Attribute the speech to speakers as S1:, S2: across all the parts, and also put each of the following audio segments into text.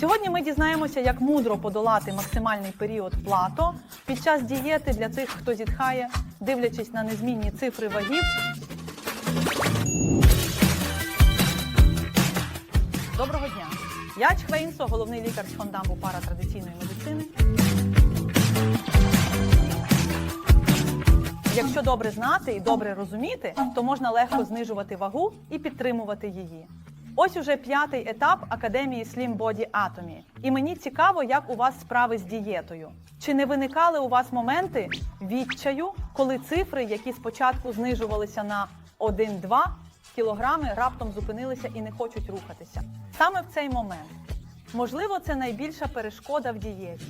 S1: Сьогодні ми дізнаємося, як мудро подолати максимальний період плато під час дієти для тих, хто зітхає, дивлячись на незмінні цифри вагів. Доброго дня! Я Чхвейнсо, головний лікар з фондамбу паратрадиційної медицини. Якщо добре знати і добре розуміти, то можна легко знижувати вагу і підтримувати її. Ось уже п'ятий етап академії Slim Body Atomy. І мені цікаво, як у вас справи з дієтою. Чи не виникали у вас моменти відчаю, коли цифри, які спочатку знижувалися на 1-2 кілограми, раптом зупинилися і не хочуть рухатися? Саме в цей момент Можливо, це найбільша перешкода в дієті.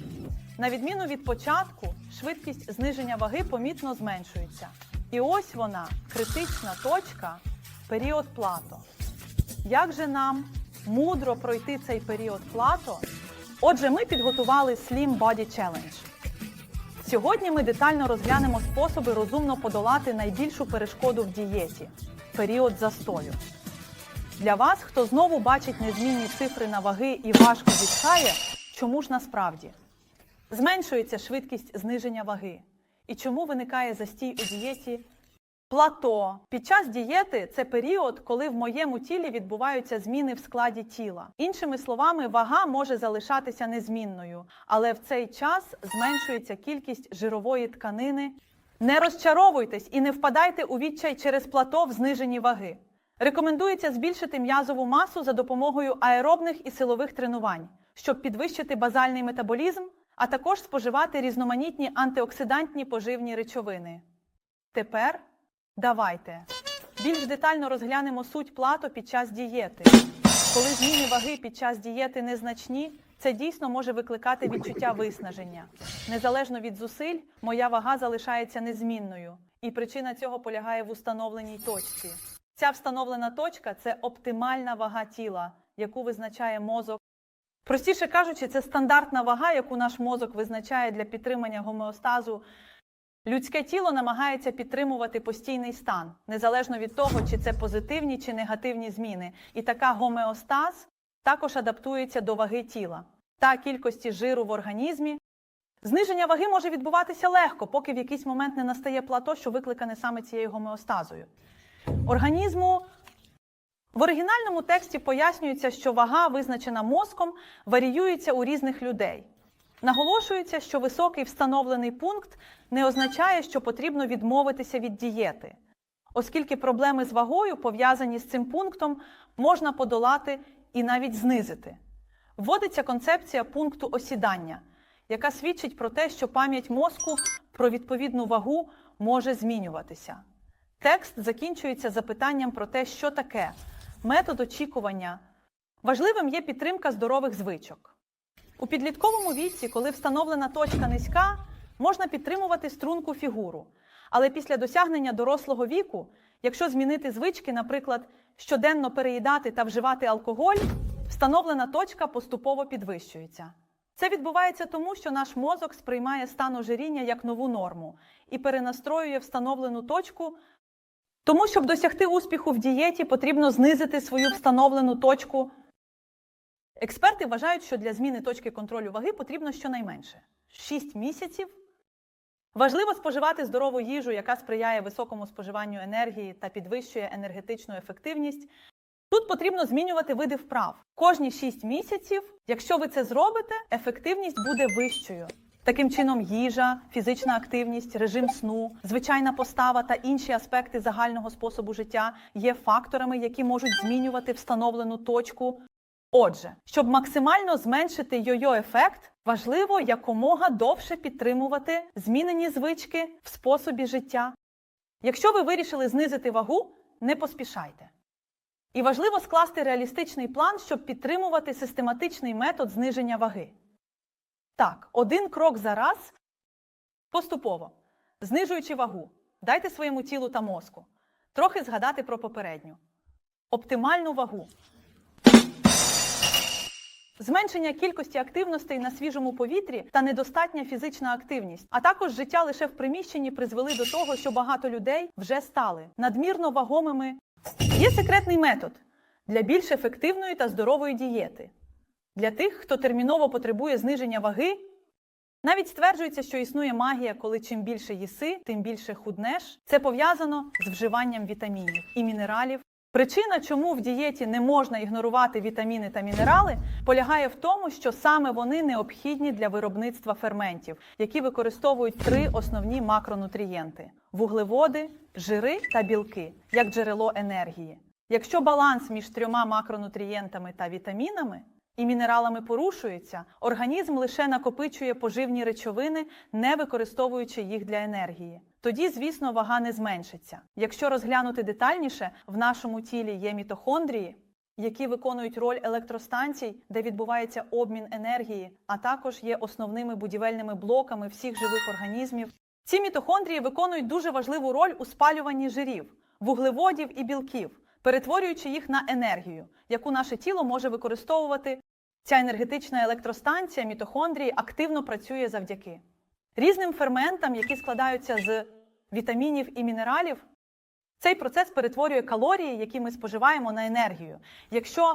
S1: На відміну від початку, швидкість зниження ваги помітно зменшується. І ось вона, критична точка, період плато. Як же нам мудро пройти цей період плато? Отже, ми підготували Slim Body Challenge. Сьогодні ми детально розглянемо способи розумно подолати найбільшу перешкоду в дієті період застою. Для вас, хто знову бачить незмінні цифри на ваги і важко зітхає, чому ж насправді? Зменшується швидкість зниження ваги. І чому виникає застій у дієті? Плато. Під час дієти це період, коли в моєму тілі відбуваються зміни в складі тіла. Іншими словами, вага може залишатися незмінною, але в цей час зменшується кількість жирової тканини. Не розчаровуйтесь і не впадайте у відчай через плато в зниженні ваги. Рекомендується збільшити м'язову масу за допомогою аеробних і силових тренувань, щоб підвищити базальний метаболізм, а також споживати різноманітні антиоксидантні поживні речовини. Тепер давайте більш детально розглянемо суть плато під час дієти. Коли зміни ваги під час дієти незначні, це дійсно може викликати відчуття виснаження. Незалежно від зусиль, моя вага залишається незмінною, і причина цього полягає в установленій точці. Ця встановлена точка це оптимальна вага тіла, яку визначає мозок. Простіше кажучи, це стандартна вага, яку наш мозок визначає для підтримання гомеостазу. Людське тіло намагається підтримувати постійний стан, незалежно від того, чи це позитивні чи негативні зміни. І така гомеостаз також адаптується до ваги тіла та кількості жиру в організмі. Зниження ваги може відбуватися легко, поки в якийсь момент не настає плато, що викликане саме цією гомеостазою. Організму в оригінальному тексті пояснюється, що вага, визначена мозком, варіюється у різних людей. Наголошується, що високий встановлений пункт не означає, що потрібно відмовитися від дієти, оскільки проблеми з вагою, пов'язані з цим пунктом, можна подолати і навіть знизити. Вводиться концепція пункту осідання, яка свідчить про те, що пам'ять мозку про відповідну вагу може змінюватися. Текст закінчується запитанням про те, що таке метод очікування. Важливим є підтримка здорових звичок. У підлітковому віці, коли встановлена точка низька, можна підтримувати струнку фігуру. Але після досягнення дорослого віку, якщо змінити звички, наприклад, щоденно переїдати та вживати алкоголь, встановлена точка поступово підвищується. Це відбувається тому, що наш мозок сприймає стан ожиріння як нову норму і перенастроює встановлену точку тому, щоб досягти успіху в дієті, потрібно знизити свою встановлену точку. Експерти вважають, що для зміни точки контролю ваги потрібно щонайменше 6 місяців. Важливо споживати здорову їжу, яка сприяє високому споживанню енергії та підвищує енергетичну ефективність. Тут потрібно змінювати види вправ. Кожні 6 місяців, якщо ви це зробите, ефективність буде вищою. Таким чином, їжа, фізична активність, режим сну, звичайна постава та інші аспекти загального способу життя є факторами, які можуть змінювати встановлену точку. Отже, щоб максимально зменшити йо-йо ефект, важливо якомога довше підтримувати змінені звички в способі життя. Якщо ви вирішили знизити вагу, не поспішайте. І важливо скласти реалістичний план, щоб підтримувати систематичний метод зниження ваги. Так, один крок за раз поступово, знижуючи вагу, дайте своєму тілу та мозку. Трохи згадати про попередню. Оптимальну вагу. Зменшення кількості активностей на свіжому повітрі та недостатня фізична активність, а також життя лише в приміщенні призвели до того, що багато людей вже стали надмірно вагомими. Є секретний метод для більш ефективної та здорової дієти. Для тих, хто терміново потребує зниження ваги, навіть стверджується, що існує магія, коли чим більше їси, тим більше худнеш. Це пов'язано з вживанням вітамінів і мінералів. Причина, чому в дієті не можна ігнорувати вітаміни та мінерали, полягає в тому, що саме вони необхідні для виробництва ферментів, які використовують три основні макронутрієнти: вуглеводи, жири та білки як джерело енергії. Якщо баланс між трьома макронутрієнтами та вітамінами і мінералами порушується, організм лише накопичує поживні речовини, не використовуючи їх для енергії. Тоді, звісно, вага не зменшиться. Якщо розглянути детальніше, в нашому тілі є мітохондрії, які виконують роль електростанцій, де відбувається обмін енергії, а також є основними будівельними блоками всіх живих організмів. Ці мітохондрії виконують дуже важливу роль у спалюванні жирів, вуглеводів і білків, перетворюючи їх на енергію, яку наше тіло може використовувати. Ця енергетична електростанція мітохондрії активно працює завдяки різним ферментам, які складаються з вітамінів і мінералів. Цей процес перетворює калорії, які ми споживаємо, на енергію. Якщо,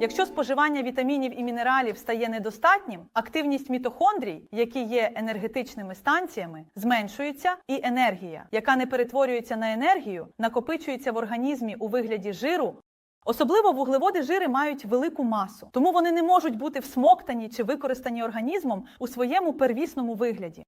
S1: якщо споживання вітамінів і мінералів стає недостатнім, активність мітохондрій, які є енергетичними станціями, зменшується, і енергія, яка не перетворюється на енергію, накопичується в організмі у вигляді жиру. Особливо вуглеводи жири мають велику масу, тому вони не можуть бути всмоктані чи використані організмом у своєму первісному вигляді.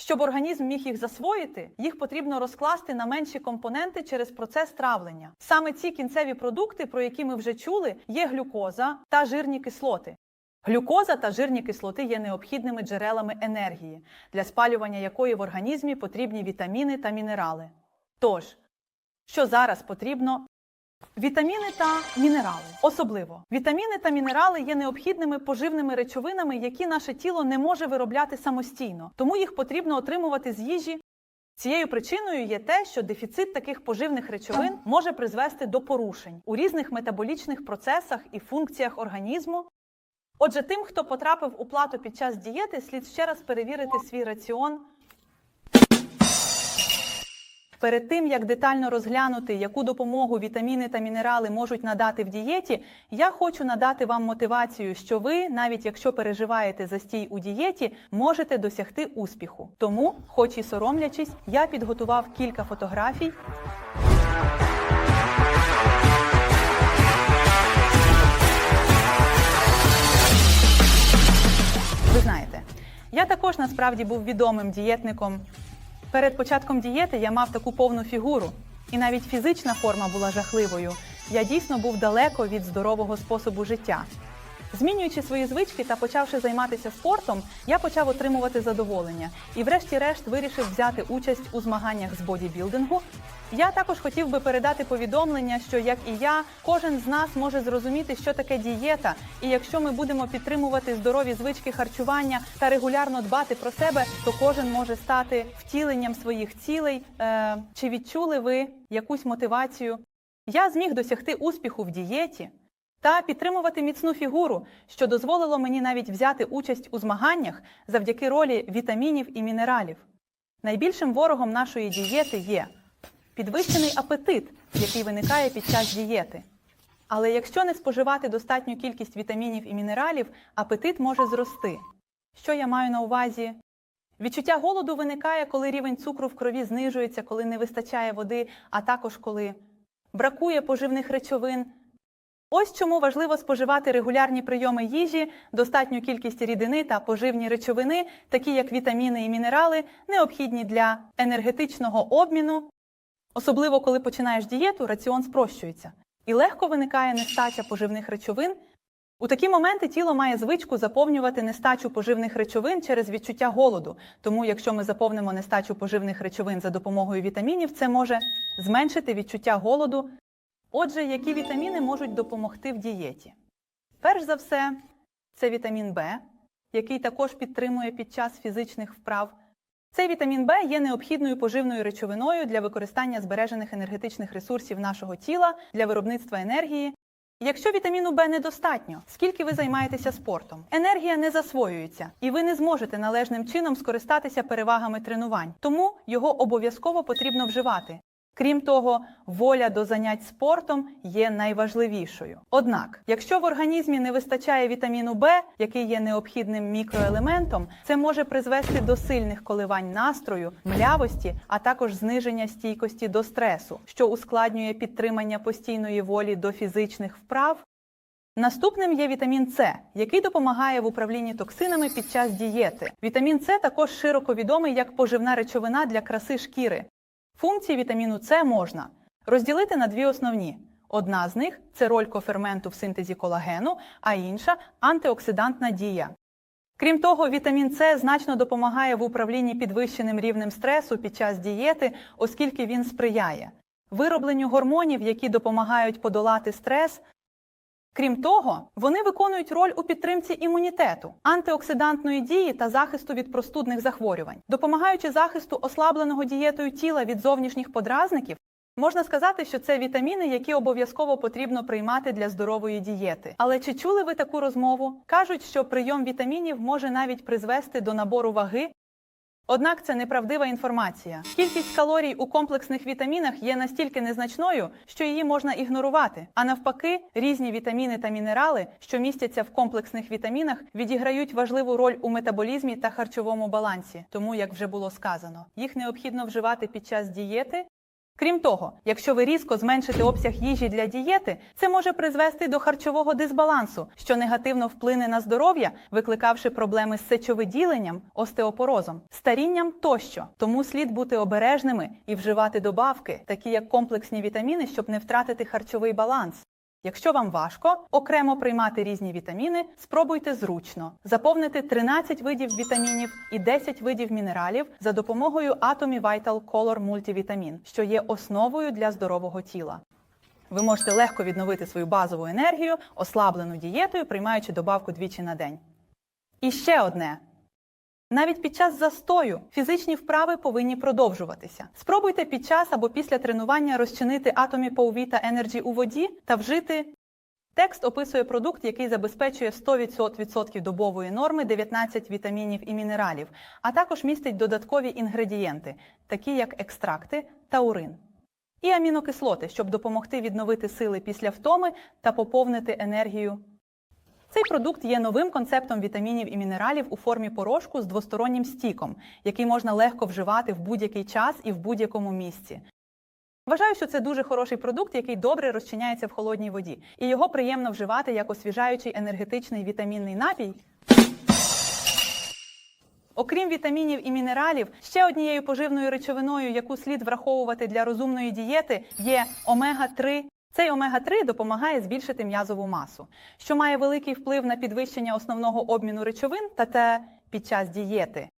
S1: Щоб організм міг їх засвоїти, їх потрібно розкласти на менші компоненти через процес травлення. Саме ці кінцеві продукти, про які ми вже чули, є глюкоза та жирні кислоти. Глюкоза та жирні кислоти є необхідними джерелами енергії, для спалювання якої в організмі потрібні вітаміни та мінерали. Тож, що зараз потрібно Вітаміни та мінерали. Особливо вітаміни та мінерали є необхідними поживними речовинами, які наше тіло не може виробляти самостійно, тому їх потрібно отримувати з їжі. Цією причиною є те, що дефіцит таких поживних речовин може призвести до порушень у різних метаболічних процесах і функціях організму. Отже, тим, хто потрапив у плату під час дієти, слід ще раз перевірити свій раціон. Перед тим як детально розглянути, яку допомогу вітаміни та мінерали можуть надати в дієті, я хочу надати вам мотивацію, що ви, навіть якщо переживаєте застій у дієті, можете досягти успіху. Тому, хоч і соромлячись, я підготував кілька фотографій. Ви знаєте, я також насправді був відомим дієтником. Перед початком дієти я мав таку повну фігуру, і навіть фізична форма була жахливою. Я дійсно був далеко від здорового способу життя. Змінюючи свої звички та почавши займатися спортом, я почав отримувати задоволення і, врешті-решт, вирішив взяти участь у змаганнях з бодібілдингу. Я також хотів би передати повідомлення, що як і я, кожен з нас може зрозуміти, що таке дієта, і якщо ми будемо підтримувати здорові звички харчування та регулярно дбати про себе, то кожен може стати втіленням своїх цілей. Е, чи відчули ви якусь мотивацію? Я зміг досягти успіху в дієті та підтримувати міцну фігуру, що дозволило мені навіть взяти участь у змаганнях завдяки ролі вітамінів і мінералів. Найбільшим ворогом нашої дієти є підвищений апетит, який виникає під час дієти. Але якщо не споживати достатню кількість вітамінів і мінералів, апетит може зрости. Що я маю на увазі? Відчуття голоду виникає, коли рівень цукру в крові знижується, коли не вистачає води, а також коли бракує поживних речовин. Ось чому важливо споживати регулярні прийоми їжі, достатню кількість рідини та поживні речовини, такі як вітаміни і мінерали, необхідні для енергетичного обміну. Особливо коли починаєш дієту, раціон спрощується і легко виникає нестача поживних речовин. У такі моменти тіло має звичку заповнювати нестачу поживних речовин через відчуття голоду. Тому, якщо ми заповнимо нестачу поживних речовин за допомогою вітамінів, це може зменшити відчуття голоду. Отже, які вітаміни можуть допомогти в дієті? Перш за все, це вітамін В, який також підтримує під час фізичних вправ. Цей вітамін В є необхідною поживною речовиною для використання збережених енергетичних ресурсів нашого тіла для виробництва енергії. Якщо вітаміну В недостатньо, скільки ви займаєтеся спортом, енергія не засвоюється, і ви не зможете належним чином скористатися перевагами тренувань, тому його обов'язково потрібно вживати. Крім того, воля до занять спортом є найважливішою. Однак, якщо в організмі не вистачає вітаміну Б, який є необхідним мікроелементом, це може призвести до сильних коливань настрою, млявості, а також зниження стійкості до стресу, що ускладнює підтримання постійної волі до фізичних вправ. Наступним є вітамін С, який допомагає в управлінні токсинами під час дієти. Вітамін С також широко відомий як поживна речовина для краси шкіри. Функції вітаміну С можна розділити на дві основні. Одна з них це роль коферменту в синтезі колагену, а інша антиоксидантна дія. Крім того, вітамін С значно допомагає в управлінні підвищеним рівнем стресу під час дієти, оскільки він сприяє виробленню гормонів, які допомагають подолати стрес. Крім того, вони виконують роль у підтримці імунітету, антиоксидантної дії та захисту від простудних захворювань, допомагаючи захисту ослабленого дієтою тіла від зовнішніх подразників. Можна сказати, що це вітаміни, які обов'язково потрібно приймати для здорової дієти. Але чи чули ви таку розмову? Кажуть, що прийом вітамінів може навіть призвести до набору ваги. Однак це неправдива інформація. Кількість калорій у комплексних вітамінах є настільки незначною, що її можна ігнорувати. А навпаки, різні вітаміни та мінерали, що містяться в комплексних вітамінах, відіграють важливу роль у метаболізмі та харчовому балансі. Тому, як вже було сказано, їх необхідно вживати під час дієти. Крім того, якщо ви різко зменшите обсяг їжі для дієти, це може призвести до харчового дисбалансу, що негативно вплине на здоров'я, викликавши проблеми з сечовиділенням, остеопорозом, старінням тощо. Тому слід бути обережними і вживати добавки, такі як комплексні вітаміни, щоб не втратити харчовий баланс. Якщо вам важко окремо приймати різні вітаміни, спробуйте зручно заповнити 13 видів вітамінів і 10 видів мінералів за допомогою Atomy Vital Color Multivitamin, що є основою для здорового тіла. Ви можете легко відновити свою базову енергію, ослаблену дієтою, приймаючи добавку двічі на день. І ще одне. Навіть під час застою фізичні вправи повинні продовжуватися. Спробуйте під час або після тренування розчинити атомі Powvita Energy у воді та вжити. Текст описує продукт, який забезпечує 100% добової норми 19 вітамінів і мінералів, а також містить додаткові інгредієнти, такі як екстракти та урин. І амінокислоти, щоб допомогти відновити сили після втоми та поповнити енергію цей продукт є новим концептом вітамінів і мінералів у формі порошку з двостороннім стіком, який можна легко вживати в будь-який час і в будь-якому місці. Вважаю, що це дуже хороший продукт, який добре розчиняється в холодній воді, і його приємно вживати як освіжаючий енергетичний вітамінний напій. Окрім вітамінів і мінералів, ще однією поживною речовиною, яку слід враховувати для розумної дієти, є омега-3 цей омега-3 допомагає збільшити м'язову масу, що має великий вплив на підвищення основного обміну речовин та те під час дієти.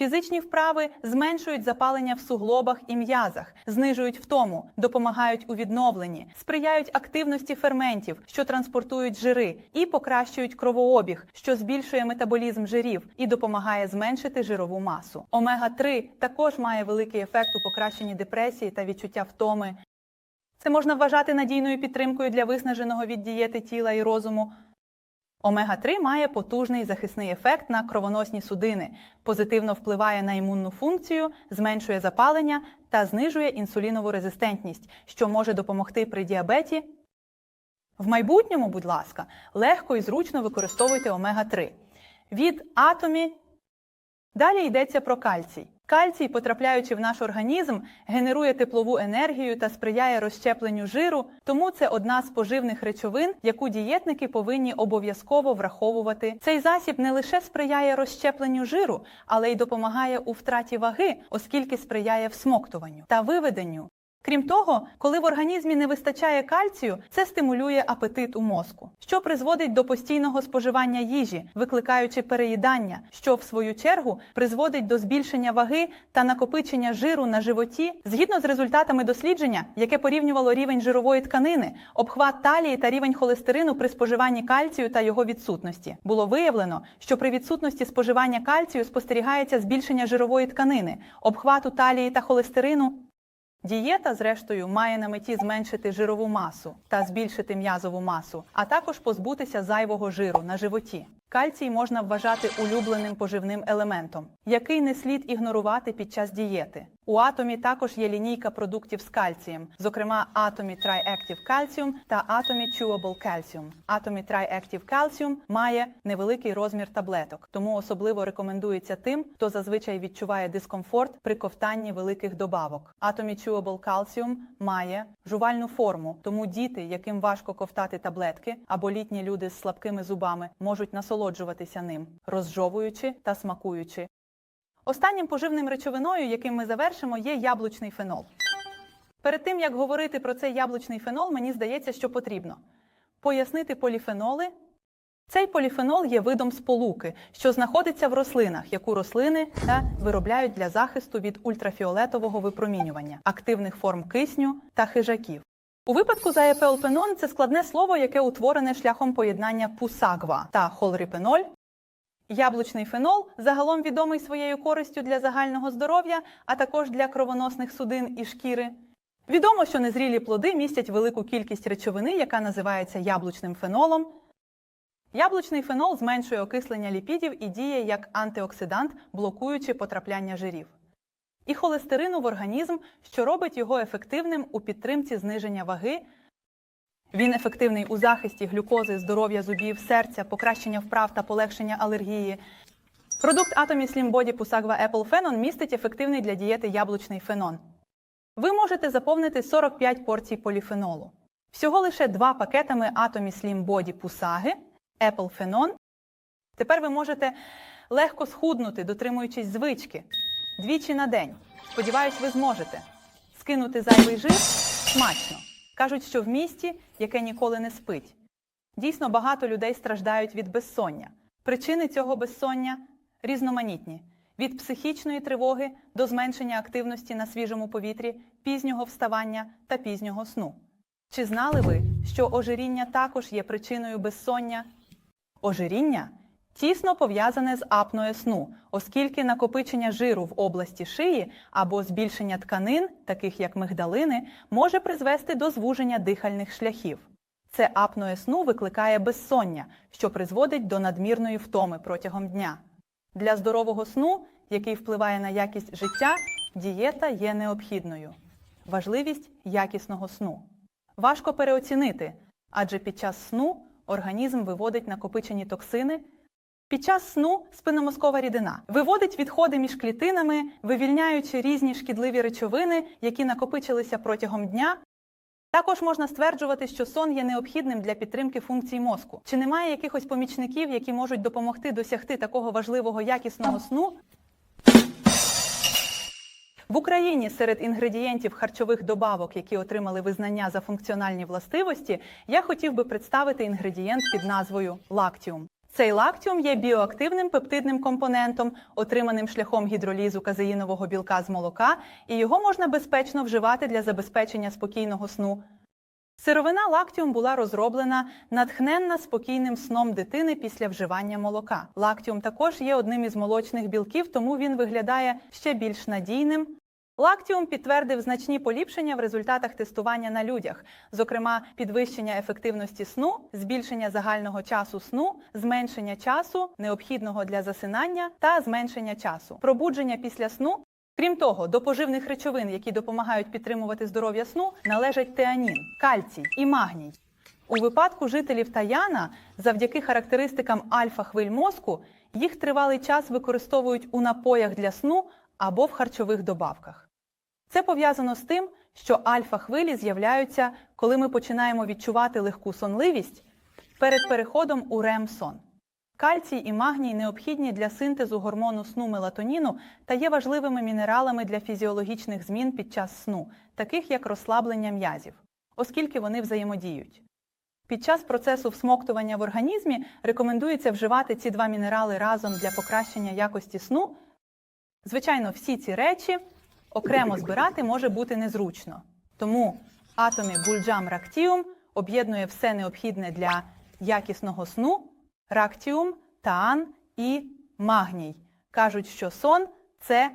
S1: Фізичні вправи зменшують запалення в суглобах і м'язах, знижують втому, допомагають у відновленні, сприяють активності ферментів, що транспортують жири, і покращують кровообіг, що збільшує метаболізм жирів і допомагає зменшити жирову масу. Омега-3 також має великий ефект у покращенні депресії та відчуття втоми, це можна вважати надійною підтримкою для виснаженого від дієти тіла і розуму. Омега-3 має потужний захисний ефект на кровоносні судини, позитивно впливає на імунну функцію, зменшує запалення та знижує інсулінову резистентність, що може допомогти при діабеті. В майбутньому, будь ласка, легко і зручно використовуйте омега-3. Від атомі далі йдеться про кальцій. Кальцій, потрапляючи в наш організм, генерує теплову енергію та сприяє розщепленню жиру, тому це одна з поживних речовин, яку дієтники повинні обов'язково враховувати. Цей засіб не лише сприяє розщепленню жиру, але й допомагає у втраті ваги, оскільки сприяє всмоктуванню та виведенню. Крім того, коли в організмі не вистачає кальцію, це стимулює апетит у мозку, що призводить до постійного споживання їжі, викликаючи переїдання, що в свою чергу призводить до збільшення ваги та накопичення жиру на животі. Згідно з результатами дослідження, яке порівнювало рівень жирової тканини, обхват талії та рівень холестерину при споживанні кальцію та його відсутності, було виявлено, що при відсутності споживання кальцію спостерігається збільшення жирової тканини, обхвату талії та холестерину. Дієта, зрештою, має на меті зменшити жирову масу та збільшити м'язову масу, а також позбутися зайвого жиру на животі. Кальцій можна вважати улюбленим поживним елементом, який не слід ігнорувати під час дієти. У атомі також є лінійка продуктів з кальцієм, зокрема Atomy Triactive Calcium та Atomy Chewable Calcium. Atomy Triactive Calcium має невеликий розмір таблеток, тому особливо рекомендується тим, хто зазвичай відчуває дискомфорт при ковтанні великих добавок. Atomy Chewable Calcium має жувальну форму, тому діти, яким важко ковтати таблетки, або літні люди з слабкими зубами, можуть насолоджуватися ним, розжовуючи та смакуючи. Останнім поживним речовиною, яким ми завершимо, є яблучний фенол. Перед тим як говорити про цей яблучний фенол, мені здається, що потрібно пояснити поліфеноли. Цей поліфенол є видом сполуки, що знаходиться в рослинах, яку рослини та виробляють для захисту від ультрафіолетового випромінювання, активних форм кисню та хижаків. У випадку з аепелпенон це складне слово, яке утворене шляхом поєднання пусагва та холріпеноль. Яблучний фенол загалом відомий своєю користю для загального здоров'я, а також для кровоносних судин і шкіри. Відомо, що незрілі плоди містять велику кількість речовини, яка називається яблучним фенолом. Яблучний фенол зменшує окислення ліпідів і діє як антиоксидант, блокуючи потрапляння жирів. І холестерину в організм, що робить його ефективним у підтримці зниження ваги. Він ефективний у захисті глюкози, здоров'я зубів, серця, покращення вправ та полегшення алергії. Продукт Slim Body Pusagva Apple Phenon містить ефективний для дієти яблучний фенон. Ви можете заповнити 45 порцій поліфенолу. Всього лише два пакетами Atomy Slim Body Pusaги Apple Phenon. Тепер ви можете легко схуднути, дотримуючись звички. Двічі на день. Сподіваюсь, ви зможете. Скинути зайвий жир смачно. Кажуть, що в місті, яке ніколи не спить. Дійсно, багато людей страждають від безсоння. Причини цього безсоння різноманітні: від психічної тривоги до зменшення активності на свіжому повітрі, пізнього вставання та пізнього сну. Чи знали ви, що ожиріння також є причиною безсоння? Ожиріння тісно пов'язане з апноє сну, оскільки накопичення жиру в області шиї або збільшення тканин, таких як мигдалини, може призвести до звуження дихальних шляхів. Це апноє сну викликає безсоння, що призводить до надмірної втоми протягом дня. Для здорового сну, який впливає на якість життя, дієта є необхідною. Важливість якісного сну. Важко переоцінити, адже під час сну організм виводить накопичені токсини. Під час сну спинномозкова рідина виводить відходи між клітинами, вивільняючи різні шкідливі речовини, які накопичилися протягом дня. Також можна стверджувати, що сон є необхідним для підтримки функцій мозку. Чи немає якихось помічників, які можуть допомогти досягти такого важливого якісного сну? В Україні серед інгредієнтів харчових добавок, які отримали визнання за функціональні властивості, я хотів би представити інгредієнт під назвою лактіум. Цей лактіум є біоактивним пептидним компонентом, отриманим шляхом гідролізу казеїнового білка з молока, і його можна безпечно вживати для забезпечення спокійного сну. Сировина лактіум була розроблена натхненна спокійним сном дитини після вживання молока. Лактіум також є одним із молочних білків, тому він виглядає ще більш надійним. Лактіум підтвердив значні поліпшення в результатах тестування на людях, зокрема підвищення ефективності сну, збільшення загального часу сну, зменшення часу, необхідного для засинання, та зменшення часу, пробудження після сну. Крім того, до поживних речовин, які допомагають підтримувати здоров'я сну, належать теанін, кальцій і магній. У випадку жителів Таяна, завдяки характеристикам альфа-хвиль мозку, їх тривалий час використовують у напоях для сну або в харчових добавках. Це пов'язано з тим, що альфа-хвилі з'являються, коли ми починаємо відчувати легку сонливість перед переходом у рем-сон. Кальцій і магній необхідні для синтезу гормону сну мелатоніну та є важливими мінералами для фізіологічних змін під час сну, таких як розслаблення м'язів, оскільки вони взаємодіють. Під час процесу всмоктування в організмі рекомендується вживати ці два мінерали разом для покращення якості сну. Звичайно, всі ці речі окремо збирати може бути незручно. Тому атомі Гульджам Рактіум об'єднує все необхідне для якісного сну, рактіум, таан і магній. Кажуть, що сон це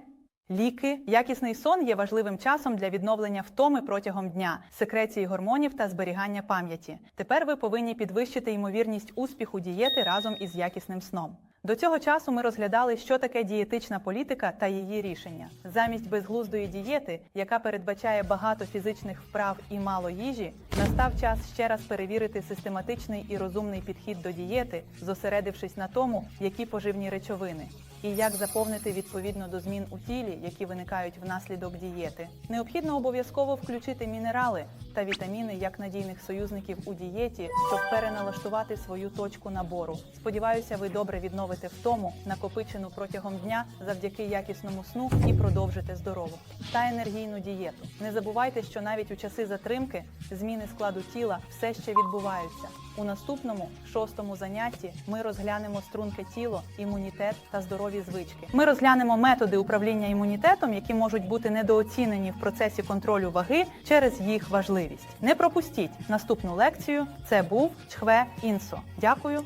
S1: Ліки, якісний сон є важливим часом для відновлення втоми протягом дня, секреції гормонів та зберігання пам'яті. Тепер ви повинні підвищити ймовірність успіху дієти разом із якісним сном. До цього часу ми розглядали, що таке дієтична політика та її рішення. Замість безглуздої дієти, яка передбачає багато фізичних вправ і мало їжі, настав час ще раз перевірити систематичний і розумний підхід до дієти, зосередившись на тому, які поживні речовини і як заповнити відповідно до змін у тілі, які виникають внаслідок дієти. Необхідно обов'язково включити мінерали та вітаміни як надійних союзників у дієті, щоб переналаштувати свою точку набору. Сподіваюся, ви добре відновите втому, накопичену протягом дня завдяки якісному сну і продовжите здорову та енергійну дієту. Не забувайте, що навіть у часи затримки зміни складу тіла все ще відбуваються. У наступному шостому занятті ми розглянемо струнке тіло, імунітет та здорові звички. Ми розглянемо методи управління імунітетом, які можуть бути недооцінені в процесі контролю ваги через їх важливість. Не пропустіть наступну лекцію. Це був Чхве Інсо. Дякую.